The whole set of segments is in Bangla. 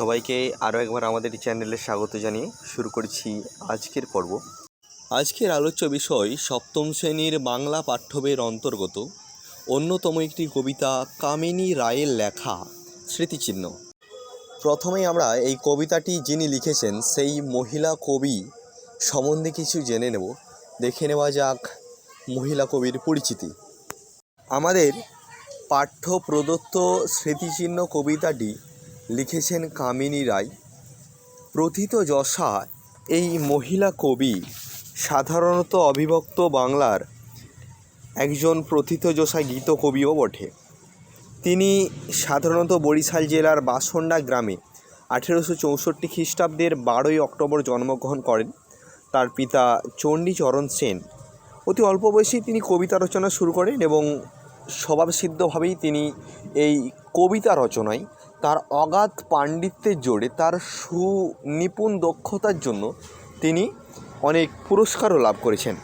সবাইকে আরও একবার আমাদের চ্যানেলে স্বাগত জানিয়ে শুরু করছি আজকের পর্ব। আজকের আলোচ্য বিষয় সপ্তম শ্রেণির বাংলা পাঠ্যবের অন্তর্গত অন্যতম একটি কবিতা কামিনী রায়ের লেখা, স্মৃতিচিহ্ন। প্রথমেই আমরা এই কবিতাটি যিনি লিখেছেন, সেই মহিলা কবি সম্বন্ধে কিছু জেনে নেব। দেখে নেওয়া যাক মহিলা কবির পরিচিতি। আমাদের পাঠ্য প্রদত্ত স্মৃতিচিহ্ন কবিতাটি লিখেছেন কামিনী রায়। প্রথিত যশা এই মহিলা কবি, সাধারণত অবিভক্ত বাংলার একজন প্রথিতযশা গীত কবিও বটে। তিনি সাধারণত বরিশাল জেলার বাসন্ডা গ্রামে আঠেরোশো চৌষট্টি খ্রিস্টাব্দের বারোই অক্টোবর জন্মগ্রহণ করেন। তার পিতা চণ্ডীচরণ সেন। অতি অল্প বয়সেই তিনি কবিতা রচনা শুরু করেন এবং স্বভাবসিদ্ধভাবেই তিনি এই কবিতা রচনায় তার অগাধ পাণ্ডিত্যের জোরে, তার সুনিপুণ দক্ষতার জন্য তিনি অনেক পুরস্কারও লাভ করেছেন।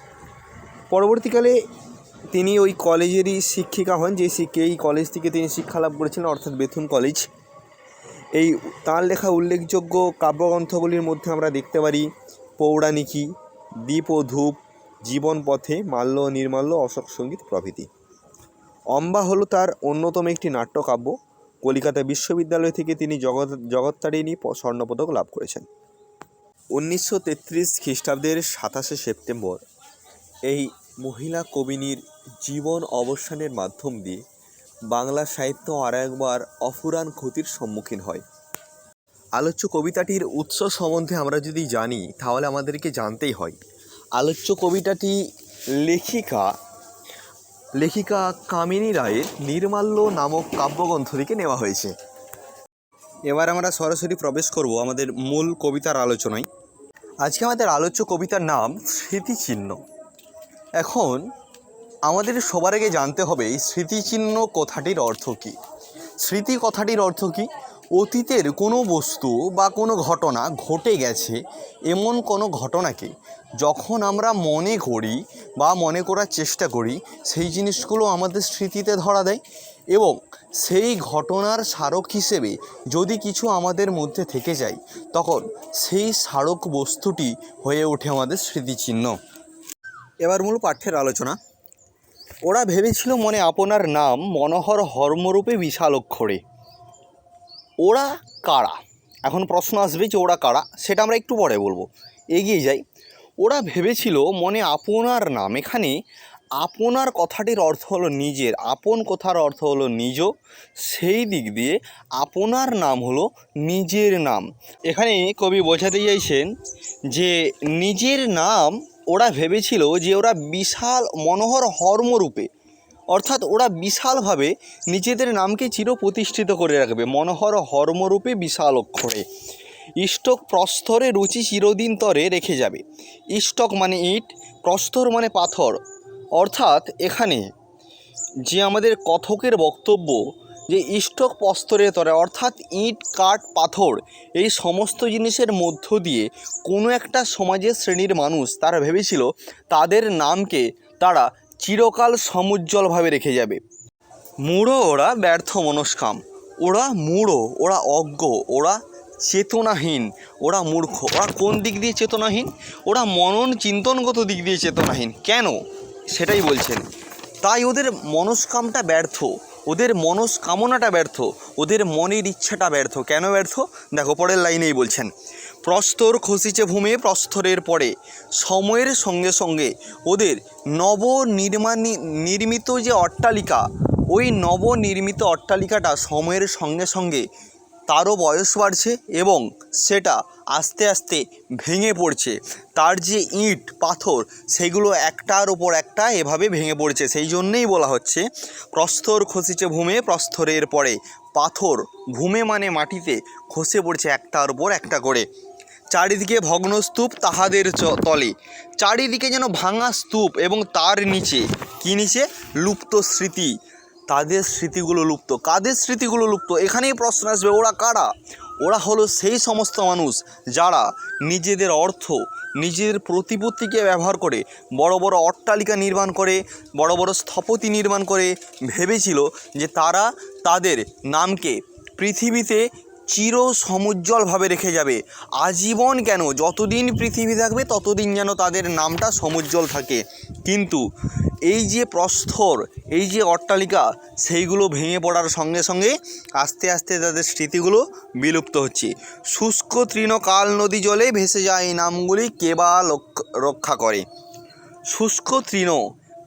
পরবর্তীকালে তিনি ওই কলেজেরই শিক্ষিকা হন, যে শিক্ষা, এই কলেজ থেকে তিনি শিক্ষা লাভ করেছিলেন, অর্থাৎ বেথুন কলেজ। এই তাঁর লেখা উল্লেখযোগ্য কাব্যগ্রন্থগুলির মধ্যে আমরা দেখতে পারি, পৌরাণিকী দ্বীপ ও ধূপ, জীবন পথে, মাল্য নির্মাল্য, অশোক সংগীত প্রভৃতি। অম্বা হলো তার অন্যতম একটি নাট্যকাব্য। কলিকাতা বিশ্ববিদ্যালয় থেকে তিনি জগৎ, জগত্তারিণী স্বর্ণপদক লাভ করেছেন। উনিশশো তেত্রিশ খ্রিস্টাব্দের সাতাশে সেপ্টেম্বর, এই মহিলা কবিনীর জীবন অবসানের মাধ্যম দিয়ে বাংলা সাহিত্য আর একবার অফুরান ক্ষতির সম্মুখীন হয়। আলোচ্য কবিতাটির উৎস সম্বন্ধে আমরা যদি জানি, তাহলে আমাদেরকে জানতেই হয়। আলোচ্য কবিতাটি লেখিকা লেখিকা কামিনী রায়ের নির্মাল্য নামক কাব্যগ্রন্থ থেকে নেওয়া হয়েছে। এবার আমরা সরাসরি প্রবেশ করব আমাদের মূল কবিতার আলোচনায়। আজকে আমাদের আলোচ্য কবিতার নাম স্মৃতিচিহ্ন। এখন আমাদের সবার আগে জানতে হবে এই স্মৃতিচিহ্ন কথাটির অর্থ কী? স্মৃতি কথাটির অর্থ কী? অতীতের কোনো বস্তু বা কোনো ঘটনা ঘটে গেছে, এমন কোনো ঘটনাকে যখন আমরা মনে করি বা মনে করার চেষ্টা করি, সেই জিনিসগুলো আমাদের স্মৃতিতে ধরা দেয় এবং সেই ঘটনার স্মারক হিসেবে যদি কিছু আমাদের মধ্যে থেকে যায়, তখন সেই স্মারক বস্তুটি হয়ে ওঠে আমাদের স্মৃতিচিহ্ন। এবার মূল পাঠ্যের আলোচনা। ওরা ভেবেছিল মনে আপনার নাম মনোহর হর্মরূপে বিশাল অক্ষরে। ওরা কারা? এখন প্রশ্ন আসবে যে ওরা কারা? সেটা আমরা একটু পরে বলব। এগিয়ে যাই। ওরা ভেবেছিল মনে আপনার নাম। এখানে আপনার কথাটির অর্থ হলো নিজের। আপন কথার অর্থ হলো নিজ। সেই দিক দিয়ে আপনার নাম হলো নিজের নাম। এখানে কবি বোঝাতে চাইছেন যে নিজের নাম ওরা ভেবেছিল যে ওরা বিশাল মনোহর হর্মরূপে অর্থাৎ ওরা বিশালভাবে নিজেদের নামকে চির প্রতিষ্ঠিত করে রাখবে। মনোহর হর্মরূপে বিশাল অক্ষরে। ইষ্টক প্রস্তরে রুচি চিরদিন তরে রেখে যাবে। ইষ্টক মানে ইট, প্রস্তর মানে পাথর। অর্থাৎ এখানে যে আমাদের কথকের বক্তব্য যে ইষ্টক প্রস্তরের তরে, অর্থাৎ ইট, কাঠ, পাথর এই সমস্ত জিনিসের মধ্য দিয়ে কোনো একটা সমাজের শ্রেণির মানুষ তারা ভেবেছিল তাদের নামকে তারা চিরকাল সমুজ্জ্বলভাবে রেখে যাবে। মূঢ় ওরা ব্যর্থ মনস্কাম। ওরা মূঢ়, ওরা অজ্ঞ, ওরা চেতনাহীন, ওরা মূর্খ। ওরা কোন দিক দিয়ে চেতনাহীন? ওরা মনন চিন্তনগত দিক দিয়ে চেতনাহীন। কেন? সেটাই বলছেন। তাই ওদের মনস্কামটা ব্যর্থ। ওদের মনস্কামনাটা ব্যর্থ। ওদের মনের ইচ্ছাটা ব্যর্থ। কেন ব্যর্থ? দেখো, পরের লাইনেই বলছেন। প্রস্তর খসিছে ভূমে প্রস্তরের পরে, সময়ের সঙ্গে সঙ্গে ওদের নব নির্মিত যে অট্টালিকা, ওই নবনির্মিত অট্টালিকাটা সময়ের সঙ্গে সঙ্গে তারও বয়স বাড়ছে এবং সেটা আস্তে আস্তে ভেঙে পড়ছে। তার যে ইট, পাথর, সেগুলো একটার ওপর একটা এভাবে ভেঙে পড়ছে। সেই জন্যেই বলা হচ্ছে প্রস্তর খসিছে ভূমে প্রস্তরের পরে পাথর ভূমে মানে মাটিতে খসে পড়ছে একটার ওপর একটা করে। চারিদিকে ভগ্ন স্তূপ তাহাদের তলে। চারিদিকে যেন ভাঙা স্তূপ এবং তার নিচে। কি নিচে? লুপ্ত স্মৃতি। তাদের স্মৃতিগুলো লুপ্ত। কাদের স্মৃতিগুলো লুপ্ত? এখানেই প্রশ্ন আসবে, ওরা কারা? ওরা হলো সেই সমস্ত মানুষ যারা নিজেদের অর্থ নিজেদের প্রতিপত্তিকে ব্যবহার করে, বড় বড় অট্টালিকা নির্মাণ করে, বড় বড় স্থপতি নির্মাণ করে, ভেবেছিল যে তারা তাদের নামকে পৃথিবীতে চির সমুজ্জ্বলভাবে রেখে যাবে। আজীবন কেন? যতদিন পৃথিবী থাকবে, ততদিন যেন তাদের নামটা সমুজ্জ্বল থাকে। কিন্তু এই যে প্রস্তর, এই যে অট্টালিকা, সেইগুলো ভেঙে পড়ার সঙ্গে সঙ্গে আস্তে আস্তে তাদের স্মৃতিগুলো বিলুপ্ত হচ্ছে। শুষ্ক তৃণকাল নদী জলে ভেসে যায় এই নামগুলি কেবা রক্ষা করে? শুষ্ক তৃণ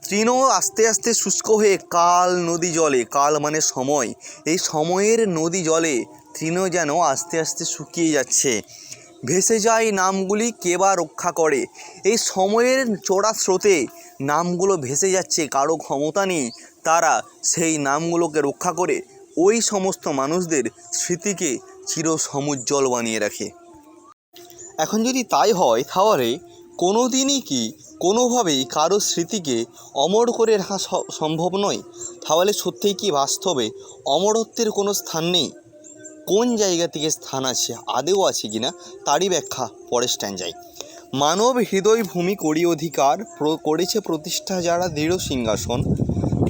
তৃণ আস্তে আস্তে শুষ্ক হয়ে কাল নদী জলে, কাল মানে সময়। এই সময়ের নদী জলে তৃণ যেন আস্তে আস্তে শুকিয়ে যাচ্ছে। ভেসে যায় নামগুলি কে বা রক্ষা করে? এই সময়ের চোরা স্রোতে নামগুলো ভেসে যাচ্ছে, কারও ক্ষমতা নেই, তারা সেই নামগুলোকে রক্ষা করে ওই সমস্ত মানুষদের স্মৃতিকে চির সমুজ্জ্বল বানিয়ে রাখে। এখন যদি তাই হয় তাহলে কোনো দিনই কি কোনোভাবেই কারও স্মৃতিকে অমর করে রাখা সম্ভব নয়? তাহলে সত্যিই কি বাস্তবে অমরত্বের কোনো স্থান নেই? কোন জায়গা থেকে স্থান আছে আদেও আছে কিনা তারই ব্যাখ্যা পরের স্ট্যান্ডায় মানব হৃদয় ভূমি করি অধিকার, প্র- করেছে প্রতিষ্ঠা যারা দৃঢ় সিংহাসন।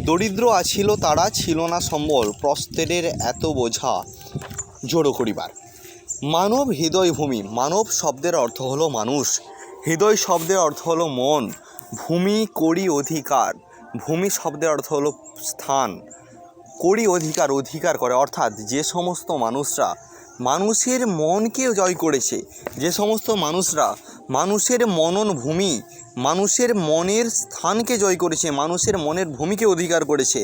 দরিদ্র আছিল তারা, ছিল না সম্বল, প্রস্তরের এত বোঝা জড়ো করিবার। মানব হৃদয় ভূমি, মানব শব্দের অর্থ হলো মানুষ। হৃদয় শব্দের অর্থ হলো মন। ভূমি করি অধিকার, ভূমি শব্দের অর্থ হলো স্থান। করি অধিকার অধিকার করে, অর্থাৎ যে সমস্ত মানুষরা মানুষের মনকে জয় করেছে, যে সমস্ত মানুষরা মানুষের মনন ভূমি মানুষের মনের স্থানকে জয় করেছে, মানুষের মনের ভূমিকে অধিকার করেছে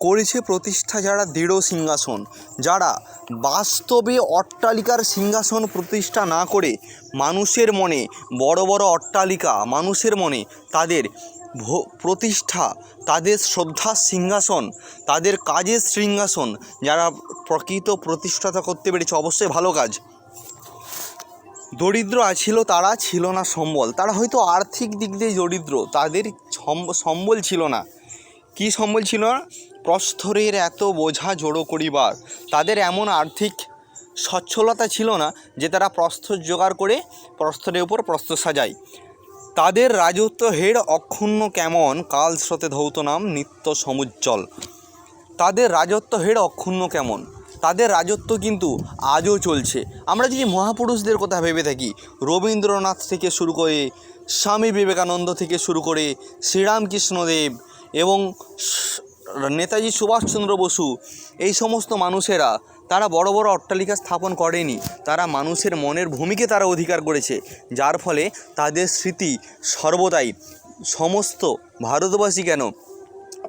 করেছে প্রতিষ্ঠা যারা দৃঢ় সিংহাসন, যারা বাস্তবে অট্টালিকার সিংহাসন প্রতিষ্ঠা না করে মানুষের মনে বড় বড় অট্টালিকা, মানুষের মনে তাদের প্রতিষ্ঠা, তাদের শ্রদ্ধার সিংহাসন, তাদের কাজের সিংহাসন, যারা প্রকৃত প্রতিষ্ঠাতা করতে পেরেছে। অবশ্যই ভালো কাজ। দরিদ্র আছিল তারা, ছিল না সম্বল। তারা হয়তো আর্থিক দিক দিয়ে দরিদ্র, তাদের সম্বল ছিল না। কি সম্বল ছিল? না প্রস্তরের এত বোঝা জড়ো করিবার। তাদের এমন আর্থিক সচ্ছলতা ছিল না যে তারা প্রস্তর জোগাড় করে প্রস্তরের উপর প্রস্তর সাজায়। তাদের রাজত্ব হেড অক্ষুণ্ণ কেমন? কাল স্রোতে ধৌত নাম নিত্য সমুজ্জ্বল। তাদের রাজত্ব হেড অক্ষুণ্ণ কেমন? তাদের রাজত্ব কিন্তু আজও চলছে। আমরা যদি মহাপুরুষদের কথা ভেবে থাকি, রবীন্দ্রনাথ থেকে শুরু করে স্বামী বিবেকানন্দ থেকে শুরু করে শ্রীরামকৃষ্ণদেব এবং নেতাজি সুভাষচন্দ্র বসু, এই সমস্ত মানুষেরা তারা বড় বড় অট্টালিকা স্থাপন করেনি। তারা মানুষের মনের ভূমিকে তারা অধিকার করেছে, যার ফলে তাদের স্মৃতি সর্বদাই। সমস্ত ভারতবাসী কেন?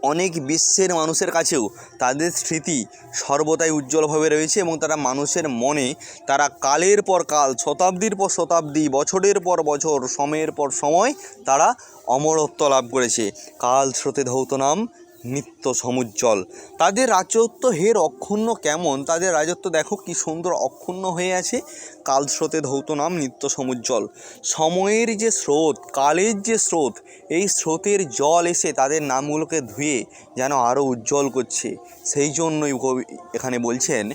অনেক বিশ্বের মানুষের কাছেও তাদের স্মৃতি সর্বদাই উজ্জ্বলভাবে রয়েছে এবং তারা মানুষের মনে তারা কালের পর কাল, শতাব্দীর পর শতাব্দী, বছরের পর বছর, সময়ের পর সময় তারা অমরত্ব লাভ করেছে। কাল স্রোতে ধৌত নাম নিত্য সমুজ্জ্বল। তাদের রাজত্ব হের অক্ষুণ্ণ কেমন? তাদের রাজত্ব দেখো কি সুন্দর অক্ষুণ্ণ হয়ে আছে। কাল স্রোতে ধৌত নাম নিত্য সমুজ্জ্বল। সময়ের যে স্রোত, কালের যে স্রোত, এই স্রোতের জল এসে তাদের নামগুলোকে ধুয়ে যেন আরও উজ্জ্বল করছে। সেই জন্যই কবি এখানে বলছেন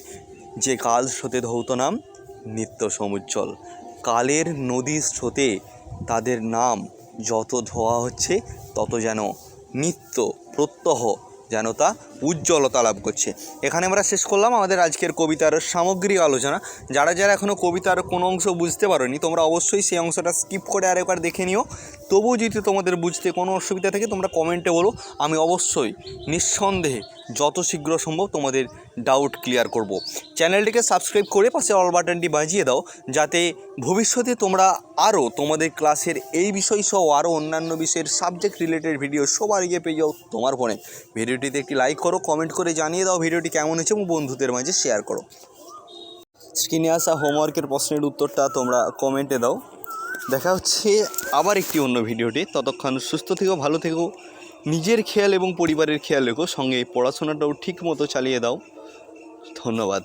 যে, কাল স্রোতে ধৌত নাম নিত্য সমুজ্জ্বল। কালের নদীর স্রোতে তাদের নাম যত ধোয়া হচ্ছে, তত যেন নিত্য প্রত্যহ যেন তা উজ্জ্বলতা লাভ করছে। এখানে আমরা শেষ করলাম আমাদের আজকের কবিতার সামগ্রিক আলোচনা। যারা যারা এখনও কবিতার কোনো অংশ বুঝতে পারোনি, তোমরা অবশ্যই সেই অংশটা স্কিপ করে আরেকবার দেখে নিও। তবুও যদি তোমাদের বুঝতে কোনো অসুবিধা থাকে, তোমরা কমেন্টে বলো। আমি অবশ্যই নিঃসন্দেহে যত শীঘ্র সম্ভব তোমাদের ডাউট ক্লিয়ার করব। চ্যানেলটিকে সাবস্ক্রাইব করে পাশে অল বাটনটি বাজিয়ে দাও, যাতে ভবিষ্যতে তোমরা আরও তোমাদের ক্লাসের এই বিষয় সহ আরও অন্যান্য বিষয়ের সাবজেক্ট রিলেটেড ভিডিও সবার আগে পেয়ে যাও তোমার ফোনে ভিডিওটিতে একটি লাইক করো কমেন্ট করে জানিয়ে দাও ভিডিওটি কেমন হয়েছে এবং বন্ধুদের মাঝে শেয়ার করো। স্ক্রিনে আসা হোমওয়ার্কের প্রশ্নের উত্তরটা তোমরা কমেন্টে দাও। দেখা হচ্ছে আবার একটি অন্য ভিডিওটি ততক্ষণ সুস্থ থেকো, ভালো থেকো। নিজের খেয়াল এবং পরিবারের খেয়াল রেখো। সঙ্গে পড়াশোনাটাও ঠিক মতো চালিয়ে দাও। ধন্যবাদ।